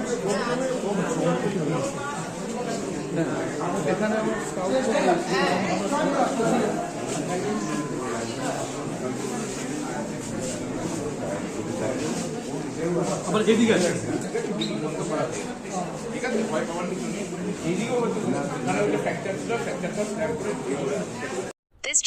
Mask চালানো খাবারটা চলে এসেছে এখানে আমার স্কাউট আবার এদিকে আছে This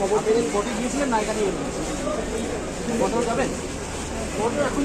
খবর পেয়ে কোর্টে গিয়েছিলেন না এখানে কোর্টেও যাবেন কোর্টে এখন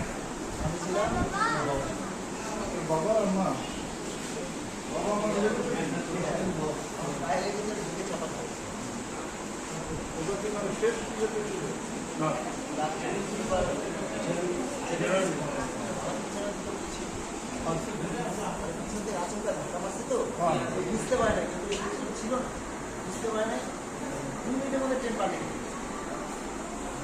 আছে সবাই বাবা আর মা বাবা মা ওদেরকে মানে শেষ না। বুঝতে পারে না কিন্তু ছিল না বুঝতে পারে না দু মিনিটের মধ্যে ট্রেন পাল্টে গেছে। পাল্টে গেল বলে কারও তো ছিল ছিল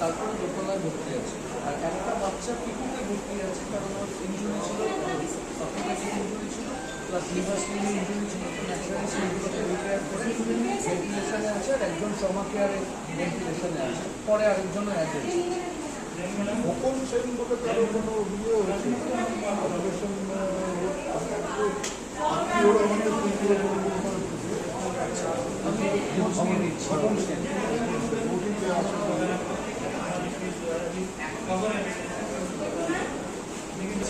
তারপরে দোতলায় ভর্তি আছে। আর একটা বাচ্চা পিকুতে ভর্তি আছে কারণ ওর ইঞ্জুরি ছিল ইঞ্জুরি ছিল প্লাস লিভার স্লিভিং ইঞ্জুরি ছিল। তো ন্যাচারালি সেইগুলোকে রিপেয়ার করে ভেন্টিলেশনে আছে আর একজন ট্রমা কেয়ারে ভেন্টিলেশনে আছে। পরে আরেকজনও অ্যাড হয়েছে কখন সেন বলে কারও কোনো ইয়ে হয়েছে? অপারেশন ওরা আমাদের আমি খোঁজ নিয়ে নিচ্ছি